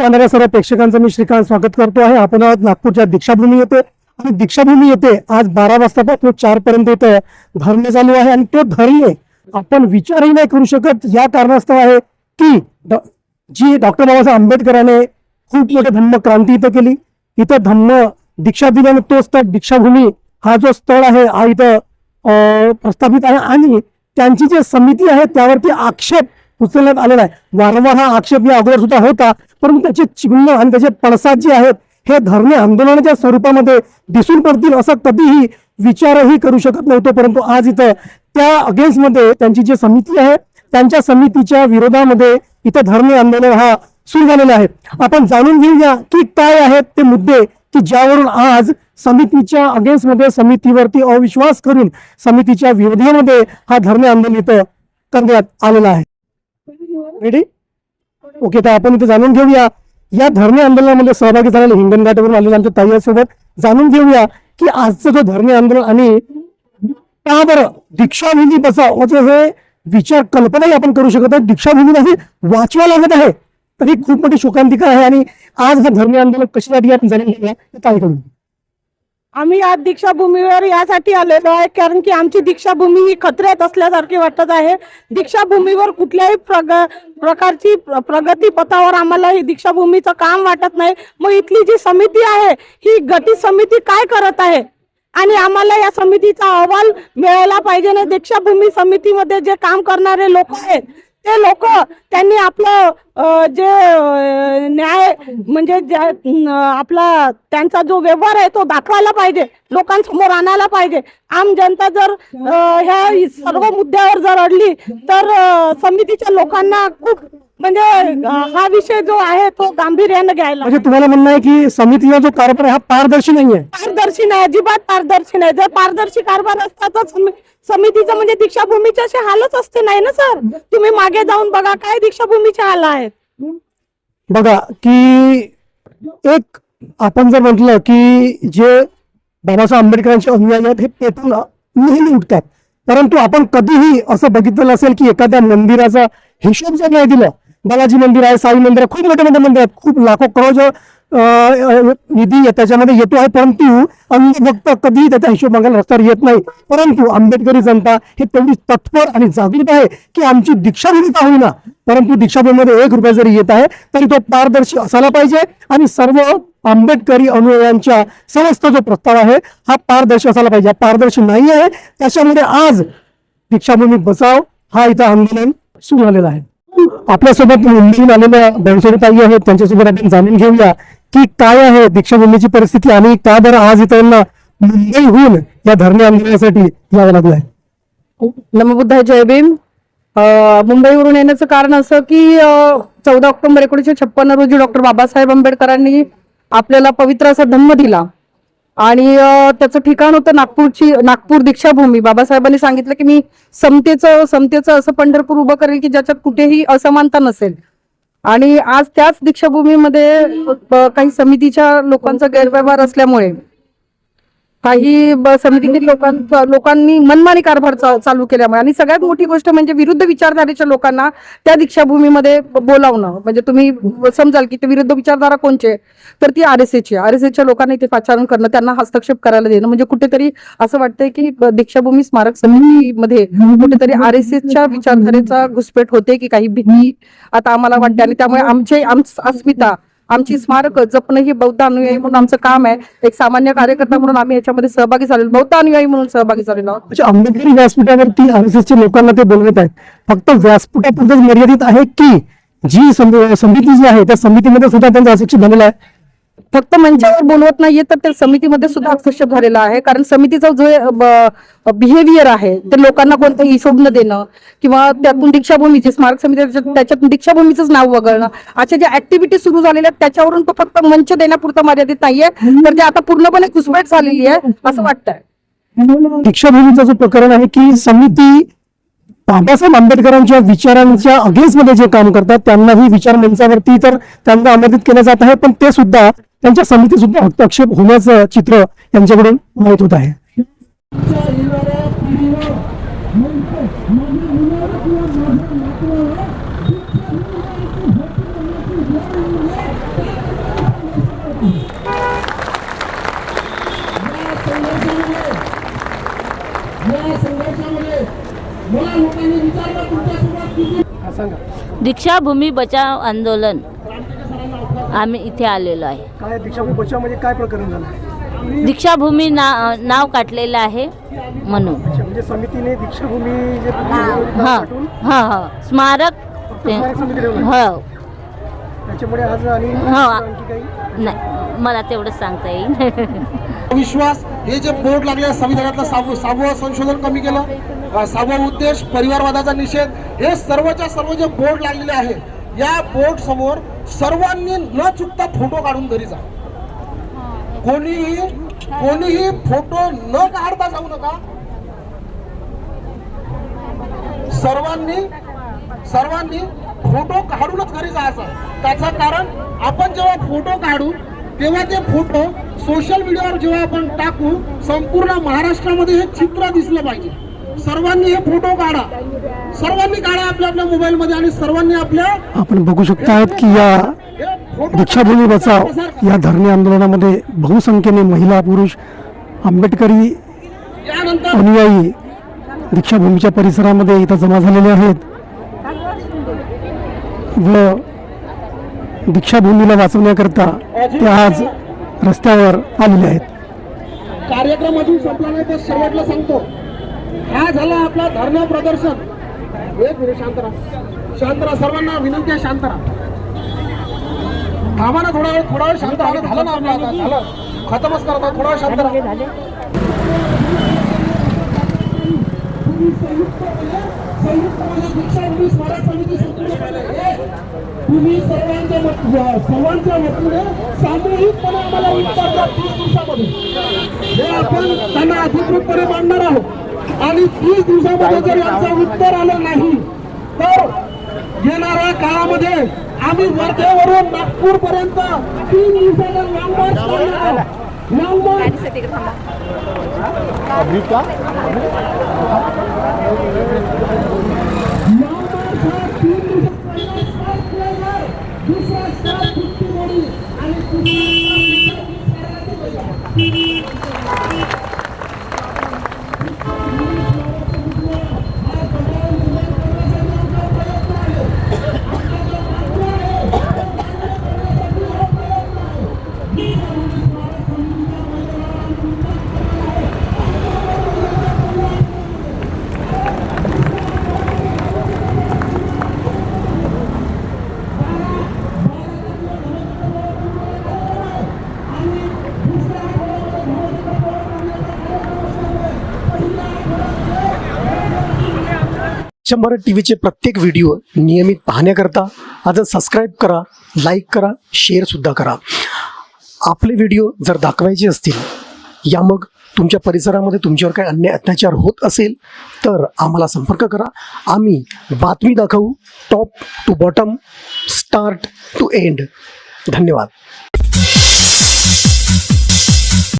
पाहणाऱ्या सर्व प्रेक्षकांचं मी श्रीकांत स्वागत करतो आहे. आपण आज नागपूरच्या दीक्षाभूमी येते आणि दीक्षाभूमी येते आज बारा वाजतापासून चार पर्यंत इथं धरणे चालू आहे. आणि तो धरणे आपण विचारही नाही करू शकत. या कारणास्तव आहे की जी डॉक्टर बाबासाहेब आंबेडकरांनी खूप मोठी धम्म क्रांती इथं केली. इथं धम्म दीक्षा दिल्याने तो स्थळ दीक्षाभूमी हा जो स्थळ आहे हा इथं प्रस्थापित आहे. आणि त्यांची जी समिती आहे त्यावरती आक्षेप उचलण्यात आलेला आहे. वारंवार हा आक्षेप या अगोदर सुद्धा होता. परंतु त्याचे चिन्ह आणि त्याचे पडसाद जे आहेत हे धरणे आंदोलनाच्या स्वरूपामध्ये दिसून पडतील असं कधीही विचारही करू शकत नव्हतो. परंतु आज इथं त्या अगेन्स्टमध्ये त्यांची जी समिती आहे त्यांच्या समितीच्या विरोधामध्ये इथं धरणे आंदोलन हा सुरू झालेला आहे. आपण जाणून घेऊया की काय आहेत ते मुद्दे की ज्यावरून आज समितीच्या अगेन्स्टमध्ये समितीवरती अविश्वास करून समितीच्या विरोधामध्ये हा धरणे आंदोलन इथं करण्यात आलेला आहे. रेडी ओके तर आपण इथे जाणून घेऊया. या धरणे आंदोलनामध्ये सहभागी झालेले हिंगणघाटावरून आलेल्या आमच्या ताईयासोबत जाणून घेऊया की आजचं जो धरणे आंदोलन आणि का बरं दीक्षाभूमी बचाव हे विचार कल्पनाही आपण करू शकत नाही. दीक्षाभूमीला हे वाचवा लागत आहे. तर ही खूप मोठी शोकांतिका आहे आणि आज हे धरणे आंदोलन कशासाठी आपण जाणून घेऊया ते ताईकडून आम्ही आज दीक्षाभूमीवर यासाठी आलेलो आहे कारण की आमची दीक्षाभूमी ही खतऱ्यात असल्यासारखी वाटत आहे. दीक्षाभूमीवर कुठल्याही प्रग प्रकारची प्रगती पथावर आम्हाला ही दीक्षाभूमीचं काम वाटत नाही. मग इथली जी समिती आहे ही गती समिती काय करत आहे? आणि आम्हाला या समितीचा अहवाल मिळायला पाहिजे ना? दीक्षाभूमी समितीमध्ये जे काम करणारे लोक आहेत ते लोक त्यांनी आपलं जे न्याय म्हणजे आपला त्यांचा जो व्यवहार आहे तो दाखवायला पाहिजे. लोकांसमोर आणायला पाहिजे. आम जनता जर ह्या सर्व मुद्द्यावर जर अडली तर समितीच्या लोकांना खूप म्हणजे हा विषय जो आहे तो गांभीर्यानं घ्यायला म्हणजे तुम्हाला म्हणणं आहे की समितीचा जो कारभार आहे हा पारदर्शी नाही आहे पारदर्शी नाही अजिबात पारदर्शी नाही. जर पारदर्शी कारभार असता तर समी- समितीचं म्हणजे दीक्षाभूमीचे असे हालच असते नाही ना सर? तुम्ही मागे जाऊन बघा काय दीक्षाभूमीचे हाल आहेत. बघा की एक आपण जर म्हटलं की जे बाबासाहेब आंबेडकरांचे अनुयायी आहेत हे पेटून नेहमी उठतात. परंतु आपण कधीही असं बघितलं नसेल की एखाद्या मंदिराचा हिशोब जर नाही दिला बालाजी मंदिर आहे साई मंदिर आहे खूप मोठे मोठे मंदिर आहेत. खूप लाखो करोड निधी त्याच्यामध्ये येतो आहे परंतु अंधभक्त कधीही त्याचा हिशोब मागायला रस्त्यावर येत नाही. परंतु आंबेडकरी जनता हे तेवढी तत्पर आणि जागृत आहे की आमची दीक्षाभूमी का होईना. परंतु दीक्षाभूमीमध्ये एक रुपया जरी येत आहे तरी तो पारदर्शी असायला पाहिजे आणि सर्व आंबेडकरी अनुयायांच्या समस्त जो प्रस्ताव आहे हा पारदर्शी असायला पाहिजे. हा पारदर्शी नाही आहे. त्याच्यामध्ये आज दीक्षाभूमी बचाव हा इथं आंदोलन सुरू झालेला आहे. आपल्यासोबत मुंबईहून आलेल्या बनसोडी ताई आहेत. त्यांच्यासोबत आपण जाणून घेऊया की काय आहे दीक्षाभूमीची परिस्थिती आणि का बरं आज इथं यांना मुंबईहून या धरणे आंदोलनासाठी यावं लागलं आहे जय भीम. मुंबईवरून येण्याचं कारण असं की चौदा ऑक्टोबर एकोणीसशे छप्पन्न रोजी डॉक्टर बाबासाहेब आंबेडकरांनी आपल्याला पवित्र असा धम्म दिला. आणि त्याचं ठिकाण होतं नागपूरची नागपूर दीक्षाभूमी. बाबासाहेबांनी सांगितलं की मी समतेचं समतेचं असं पंढरपूर उभं करेल की ज्याच्यात कुठेही असमानता नसेल. आणि आज त्याच दीक्षाभूमीमध्ये काही समितीच्या लोकांचा गैरव्यवहार असल्यामुळे काही समितीतील लोकांचा लोकांनी मनमानी कारभार चालू केल्यामुळे. आणि सगळ्यात मोठी गोष्ट म्हणजे विरुद्ध विचारधारेच्या लोकांना त्या दीक्षाभूमीमध्ये बोलावणं. म्हणजे तुम्ही समजाल की ते विरुद्ध विचारधारा कोणचे तर ती R S S R S एसच्या लोकांना इथे पाचारण करणं त्यांना हस्तक्षेप करायला देणं. म्हणजे कुठेतरी असं वाटतंय की दीक्षाभूमी स्मारक समितीमध्ये कुठेतरी आर एस एसच्या विचारधारेचा घुसपेट होते की काही भीती आता आम्हाला वाटते. आणि त्यामुळे आमचे आम अस्मिता आमची स्मारक जपणं ही बौद्ध अनुयायी म्हणून आमचं काम आहे. एक सामान्य कार्यकर्ता म्हणून आम्ही याच्यामध्ये सहभागी झालेलो बौद्ध अनुयायी म्हणून सहभागी झालेलो आहोत. म्हणजे आंबेडकरी व्यासपीठावरती आरएसएसच्या लोकांना ते बोलवत आहेत. फक्त व्यासपीठापुरतच मर्यादित आहे की जी समिती जी आहे त्या समितीमध्ये सुद्धा त्यांचा हस्तक्षेप झालेला आहे. फक्त म्हणजे मंचावर बोलवत नाहीये तर त्या समितीमध्ये सुद्धा हस्तक्षेप झालेला आहे. कारण समितीचा जो बिहेवियर आहे ते लोकांना कोणतं हिशोब न देणं किंवा त्यातून दीक्षाभूमीची स्मारक समिती त्याच्यात- त्याच्यातून दीक्षाभूमीचंच नाव वगळणं अशा ज्या ऍक्टिव्हिटी सुरू झालेल्या आहेत त्याच्यावरून तो फक्त मंच देण्यापुरता मर्यादित नाहीये. तर ते आता पूर्णपणे घुसमट झालेली आहे असं वाटतंय. दीक्षाभूमीचं जो प्रकरण आहे की समिती बाबासाहेब आंबेडकरांच्या विचारांच्या अगेन्स्टमध्ये जे काम करतात त्यांनाही विचार मंचावरती तर त्यांना आमंत्रित केलं जात आहे पण ते सुद्धा त्यांच्या समिती सुद्धा हस्तक्षेप होण्याचं चित्र त्यांच्याकडून माहीत होत आहे. दीक्षाभूमी बचाव आंदोलन. आम्ही इथे आलेलो आहे. काय दीक्षाभूमी बचाव काय प्रकरण झालं? अच्छा, दीक्षाभूमी ना नाव काढलेलं आहे म्हणून. म्हणजे समितीने दीक्षाभूमी जे हां पाठवून? हां हां. स्मारक ते- स्मारक समिती ठेवलं. हो. त्याच्यामुळे आज आणि हा. आणखी काही? नाही मला तेवढंच सांगता येईल. विश्वास हे जे बोर्ड लागले संविधानातलं सहावं सहावं संशोधन कमी केलं अ, सहावा उद्देश परिवारवादाचा निषेध हे सर्वच्या सर्व जे बोर्ड लागलेले आहे या बोर्ड समोर सर्वांनी न चुकता फोटो काढून घरी जा. कोणीही कोणीही फोटो न काढता जाऊ नका. सर्वांनी सर्वांनी फोटो काढूनच घरी जायचा. त्याचं कारण आपण जेव्हा फोटो काढू तेव्हा ते फोटो सोशल मीडियावर जेव्हा आपण टाकू संपूर्ण महाराष्ट्रामध्ये हे चित्र दिसलं पाहिजे. सर्वांनी हे फोटो काढा. सर्वांनी काढा आपल्या आपल्या मोबाईल मध्ये आणि सर्वांनी आपल्या आपण बघू शकतात की या दीक्षाभूमी बचाव या धरणे आंदोलनामध्ये बहुसंख्येने महिला पुरुष आंबेडकरी अनुयायी दीक्षाभूमीच्या परिसरामध्ये इथं जमा झालेले आहेत. व दीक्षाभूमीला वाचवण्याकरता ते आज रस्त्यावर आलेले आहेत. कार्यक्रम अजून संपला नाही तर शेवटला सांगतो. हा झाला आपला धरणं प्रदर्शन. एक मिनिट शांत राहा. शांत राहा. सर्वांना विनंती आहे शांत राहा. थांबा ना थोडा वेळ थोडा वेळ शांत राहा. झालं ना आपलं आता झालं. खतमच करत आहोत. थोडा वेळ शांत राहा. तुम्ही सर्वांच्या मत- सर्वांच्या वतीने सामूहिकपणे आम्हाला उत्तर द्या. तीस दिवसामध्ये. हे आपण त्यांना अधिकृतपणे मांडणार आहोत. आणि तीस दिवसामध्ये जर यांचं उत्तर आलं नाही तर येणाऱ्या काळामध्ये आम्ही वर्धेवरून नागपूर पर्यंत तीन दिवसाचा लॉंग मार्च करणार लॉंग मार्च शंभर टी व्हीचे प्रत्येक व्हिडिओ नियमित पाहण्याकरता आज सबस्क्राईब करा लाईक करा शेअरसुद्धा करा. आपले व्हिडिओ जर दाखवायचे असतील या मग तुमच्या परिसरामध्ये तुमच्यावर काही अन्याय अत्याचार होत असेल तर आम्हाला संपर्क करा. आम्ही बातमी दाखवू top to bottom start to end धन्यवाद.